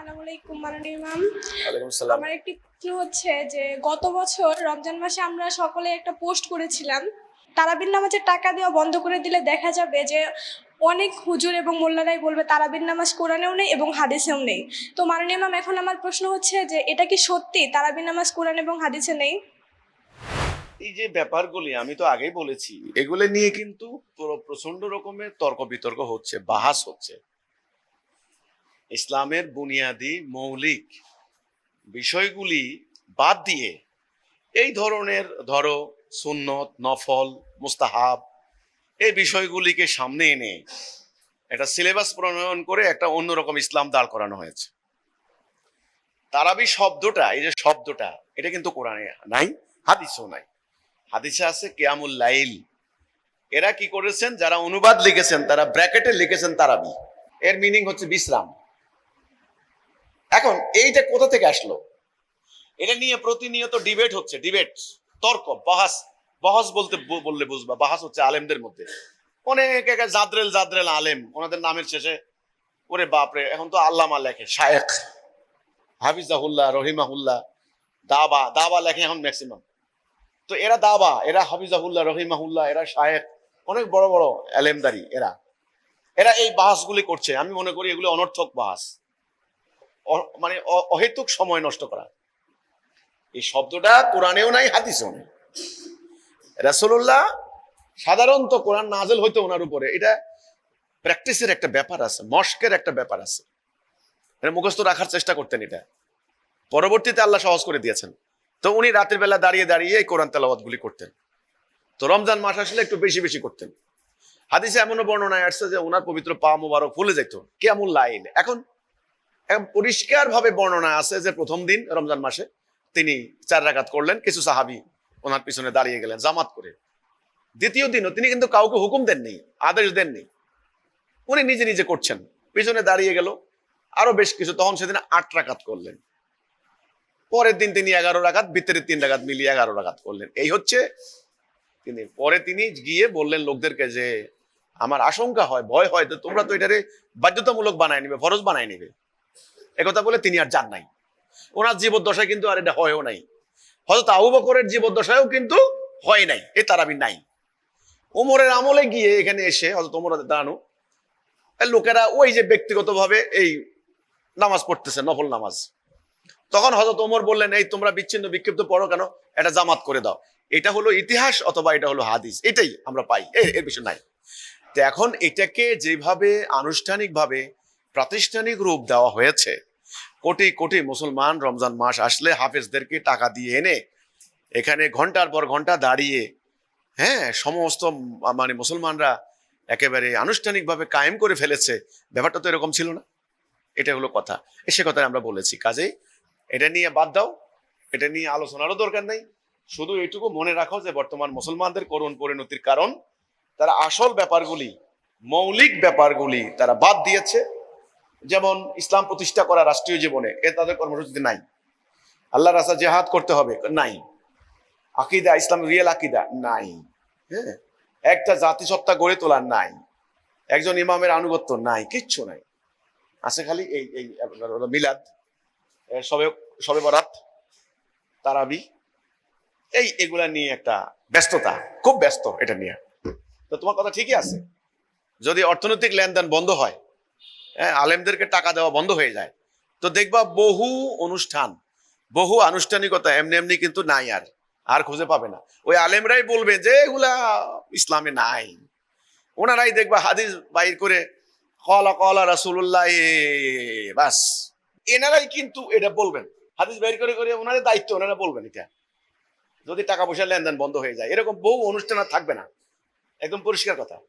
আসসালামু আলাইকুম মাননীয় ম্যাম আমার একটি প্রশ্ন হচ্ছে যে গত বছর রমজান মাসে আমরা সকলে একটা পোস্ট করেছিলাম। তারাবির নামাজের টাকা দেওয়া বন্ধ করে দিলে দেখা যাবে যে অনেক হুজুর এবং মোল্লারাই বলবে তারাবির নামাজ কোরআনেও নেই এবং হাদিসেও নেই। তো মাননীয় ম্যাম এখন আমার প্রশ্ন হচ্ছে যে এটা কি সত্যি তারাবির নামাজ কোরআন এবং হাদিসে নেই? এই যে ব্যাপারগুলি আমি তো আগেই বলেছি এগুলো নিয়ে কিন্তু প্রচণ্ড রকমের তর্ক বিতর্ক হচ্ছে বাহাস হচ্ছে। ইসলামের বুনিয়াদি মৌলিক বিষয়গুলি বাদ দিয়ে এই ধরনের, ধরো, সুন্নত, নফল, মুস্তাহাব, এই বিষয়গুলিকে সামনে এনে একটা সিলেবাস প্রণয়ন করে একটা অন্যরকম ইসলাম দাঁড় করানো হয়েছে। তারাবি শব্দটা, এই যে শব্দটা, এটা কিন্তু কোরআনে নাই, হাদিসও নাই। হাদিসে আছে কেয়ামুল লাইল। এরা কি করেছেন? যারা অনুবাদ লিখেছেন, তারা ব্র্যাকেটে লিখেছেন তারাবি। এর মিনিং হচ্ছে বিশ্রাম। এখন এইটা কোথা থেকে আসলো? এটা নিয়ে প্রতিনিয়ত ডিবেট হচ্ছে ডিবেট তর্ক, বাহাস। বহস বলতে বললে বুঝবা, বাহাস হচ্ছে আলেমদের মধ্যে। অনেক একা জাদরেল জাদরেল আলেম, ওনাদের নামের শেষে, ওরে বাপরে, এখন তো আল্লামা লেখে, শায়েখ। হাফিজাহুল্লাহ, রহিমাহুল্লাহ, দাবা দাবা লেখে এখন ম্যাক্সিমাম তো এরা দাবা, এরা হাফিজাহুল্লাহ, রহিমাহুল্লাহ, এরা শায়েক অনেক বড় বড় আলেমদারি এরা। এরা এই বাহাসগুলি করছে, আমি মনে করি এগুলো অনর্থক বাহাস। মানে অহেতুক সময় নষ্ট করা। এই শব্দটা কোরআনেও নাই, হাদিসেও নাই। রাসূলুল্লাহ সাধারণত কোরআন নাজেল হইতো ওনার উপরে। এটা প্র্যাকটিসের একটা ব্যাপার আছে, মস্কের একটা ব্যাপার আছে। এটা মুখস্থ রাখার চেষ্টা করতেন এটা। পরবর্তীতে আল্লাহ সহজ করে দিয়েছেন। তো উনি রাতের বেলা দাঁড়িয়ে দাঁড়িয়ে এই কোরআন তেলাওয়াত গুলি করতেন। তো রমজান মাস আসলে একটু বেশি বেশি করতেন। হাদিসে এমনও বর্ণনায় আসছে যে ওনার পবিত্র পা মুবারক ফুলে যেত। কেমন লাইন। এখন পরিষ্কার ভাবে বর্ণনা আছে যে প্রথম দিন, রমজান মাসে, তিনি চার রাকাত করলেন, কিছু সাহাবি ওনার পিছনে দাঁড়িয়ে গেলেন, জামাত করে। দ্বিতীয় দিনও তিনি কিন্তু কাউকে হুকুম দেননি, আদেশ দেননি। উনি নিজে নিজে করছেন, পিছনে দাঁড়িয়ে গেল, আরও বেশ কিছু, তখন সেদিন আট রাকাত করলেন। পরের দিন তিনি এগারো রাকাত, ভিতরের তিন রাকাত মিলিয়ে এগারো রাকাত করলেন। এই হচ্ছে তিনি, পরে তিনি গিয়ে বললেন লোকদেরকে যে, আমার আশঙ্কা হয়, ভয় হয়, তো তোমরা তো এটারে বাধ্যতামূলক বানায় নিবে, ফরজ বানায় নিবে। একথা বলে তিনি আর যান নাই। ওনার জীবদ্দশায় কিন্তু আর এটা হয়ও নাই। হয়তো আবু বকরের জীবদ্দশায়ও কিন্তু হয় নাই, এ তারাবি নাই। ওমরের আমলে গিয়ে এখানে এসে হয়তো তোমরা দাঁড়ানো লোকেরা ওই যে ব্যক্তিগতভাবে এই নামাজ পড়তেছে, নফল নামাজ। তখন হজরত ওমর বললেন, এই তোমরা বিচ্ছিন্ন, বিক্ষিপ্ত পড়ো কেন? এটা জামাত করে দাও। এটা হলো ইতিহাস অথবা এটা হলো হাদিস, এটাই আমরা পাই এর- বিষয় নাই। তো এখন এটাকে যেভাবে আনুষ্ঠানিকভাবে প্রাতিষ্ঠানিক রূপ দেওয়া হয়েছে। কোটি কোটি মুসলমান রমজান মাস আসলে হাফেজদেরকে টাকা দিয়ে এনে এখানে ঘণ্টার পর ঘণ্টা দাঁড়িয়ে হ্যাঁ সমস্ত মানে মুসলমানরা একেবারে আনুষ্ঠানিকভাবে কায়েম করে ফেলেছে। ব্যাপারটা তো এরকম ছিল না। এটা হলো কথা। সে কথাই আমরা বলেছি, কাজেই এটা নিয়ে বাদ দাও, এটা নিয়ে আলোচনারও দরকার নেই। শুধু এইটুকু মনে রাখো যে বর্তমান মুসলমানদের করুণ পরিণতির কারণ, তারা আসল ব্যাপারগুলি, মৌলিক ব্যাপারগুলি তারা বাদ দিয়েছে। যেমন ইসলাম প্রতিষ্ঠা করা রাষ্ট্রীয় জীবনে, এ তাদের কর্মসূচিতে নাই। আল্লাহ রাসা জেহাদ করতে হবে, নাই। আকিদা ইসলাম রিয়েল আকিদা, নাই। হ্যাঁ? একটা জাতিসত্তা গড়ে তোলা নাই। একজন ইমামের আনুগত্য নাই, কিচ্ছু নাই। আছে খালি এই এই মিলাদ সবে সবে বরাত, তারাবি, এই এগুলা নিয়ে একটা ব্যস্ততা, খুব ব্যস্ত এটা নিয়ে। তো তোমার কথা ঠিকই আছে। যদি অর্থনৈতিক লেনদেন বন্ধ হয় হ্যাঁ আলেমদেরকে টাকা দেওয়া বন্ধ হয়ে যায়। তো দেখবা বহু অনুষ্ঠান, বহু আনুষ্ঠানিকতা এমনি এমনি কিন্তু নাই আর আর খুঁজে পাবে না। ওই আলেমরাই বলবে যে, এগুলা ইসলামে নাই। ওনারাই দেখবা হাদিস বাইর করে, কলা কলা রাসুল্লাহ বাস। এনারাই কিন্তু এটা বলবেন। হাদিস বের করে করে ওনাদের দায়িত্ব, ওনারা বলবেন এটা। যদি টাকা পয়সা লেনদেন বন্ধ হয়ে যায়, এরকম বহু অনুষ্ঠান আর থাকবে না। একদম পরিষ্কার কথা।